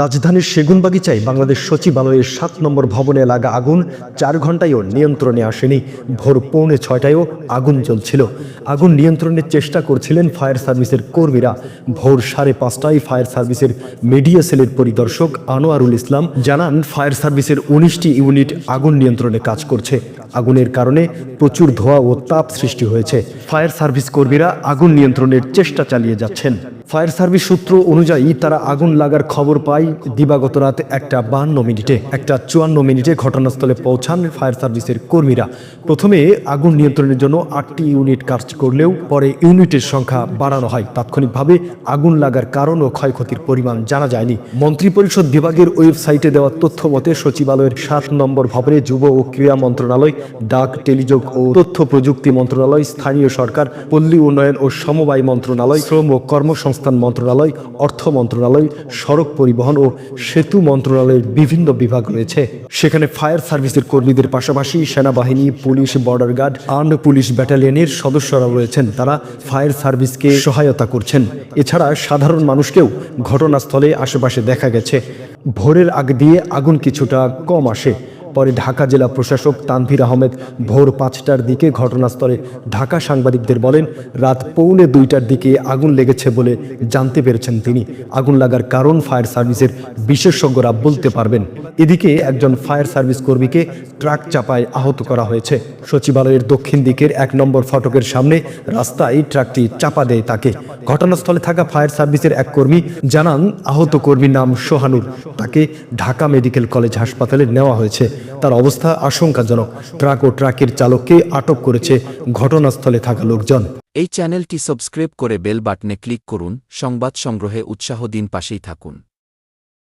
রাজধানীর সেগুনবাগিচায় বাংলাদেশ সচিবালয়ের সাত নম্বর ভবনে লাগা আগুন চার ঘন্টায়ও নিয়ন্ত্রণে আসেনি। ভোর পৌনে ছয়টায়ও আগুন জ্বলছিল। আগুন নিয়ন্ত্রণের চেষ্টা করছিলেন ফায়ার সার্ভিসের কর্মীরা। ভোর সাড়ে পাঁচটায় ফায়ার সার্ভিসের মিডিয়া সেলের পরিদর্শক আনোয়ারুল ইসলাম জানান, ফায়ার সার্ভিসের উনিশটি ইউনিট আগুন নিয়ন্ত্রণে কাজ করছে। আগুনের কারণে প্রচুর ধোঁয়া ও তাপ সৃষ্টি হয়েছে। ফায়ার সার্ভিস কর্মীরা আগুন নিয়ন্ত্রণের চেষ্টা চালিয়ে যাচ্ছেন। ফায়ার সার্ভিস সূত্র অনুযায়ী তারা আগুন লাগার খবর পায় দিবাগত রাত একটা বান্ন মিনিটে, একটা চুয়ান্ন মিনিটে ঘটনাস্থলে পৌঁছান ফায়ার সার্ভিসের কর্মীরা। প্রথমে আগুন নিয়ন্ত্রণের জন্য আটটি ইউনিট কাজ করলেও পরে ইউনিটের সংখ্যা বাড়ানো হয়। তাৎক্ষণিকভাবে আগুন লাগার কারণ ও ক্ষয়ক্ষতির পরিমাণ জানা যায়নি। মন্ত্রিপরিষদ বিভাগের ওয়েবসাইটে দেওয়া তথ্য মতে সচিবালয়ের সাত নম্বর ভবনে যুব ও ক্রীড়া মন্ত্রণালয়, ডাক, টেলিযোগ ও তথ্য প্রযুক্তি মন্ত্রণালয়, স্থানীয় সরকার, পল্লী উন্নয়ন ও সমবায় মন্ত্রণালয়, শ্রম ও কর্মসংস্থান মন্ত্রণালয়, অর্থ মন্ত্রণালয়, সড়ক পরিবহন ও সেতু মন্ত্রণালয়ের বিভিন্ন বিভাগ রয়েছে। সেখানে ফায়ার সার্ভিসের কর্মীদের পাশাপাশি সেনাবাহিনী, police, border guard arm police ব্যাটালিয়নের সদস্যরা রয়েছেন। তারা ফায়ার সার্ভিসকে সহায়তা করছেন। এছাড়া সাধারণ মানুষকেও ঘটনাস্থলে আশেপাশে দেখা গেছে। ভোরের আগ দিয়ে আগুন কিছুটা কম আসে। পরে ঢাকা জেলা প্রশাসক তানভীর আহমেদ ভোর পাঁচটার দিকে ঘটনাস্থলে ঢাকা সাংবাদিকদের বলেন, রাত পৌনে দুইটার দিকে আগুন লেগেছে বলে জানতে পেরেছেন তিনি। আগুন লাগার কারণ ফায়ার সার্ভিসের বিশেষজ্ঞরা বলতে পারবেন। এদিকে একজন ফায়ার সার্ভিস কর্মীকে ট্রাক চাপায় আহত করা হয়েছে। সচিবালয়ের দক্ষিণ দিকের এক নম্বর ফটকের সামনে রাস্তায় ট্রাকটি চাপা দেয় তাকে। ঘটনাস্থলে থাকা ফায়ার সার্ভিসের এক কর্মী জানান, আহত কর্মীর নাম সোহানুর। তাকে ঢাকা মেডিকেল কলেজ হাসপাতালে নেওয়া হয়েছে। তার অবস্থা আশঙ্কাজনক। ট্রাক ও ট্রাকের চালককে আটক করেছে ঘটনাস্থলে থাকা লোকজন। এই চ্যানেলটি সাবস্ক্রাইব করে বেল বাটনে ক্লিক করুন। সংবাদ সংগ্রহে উৎসাহ দিন পাশেই থাকুন।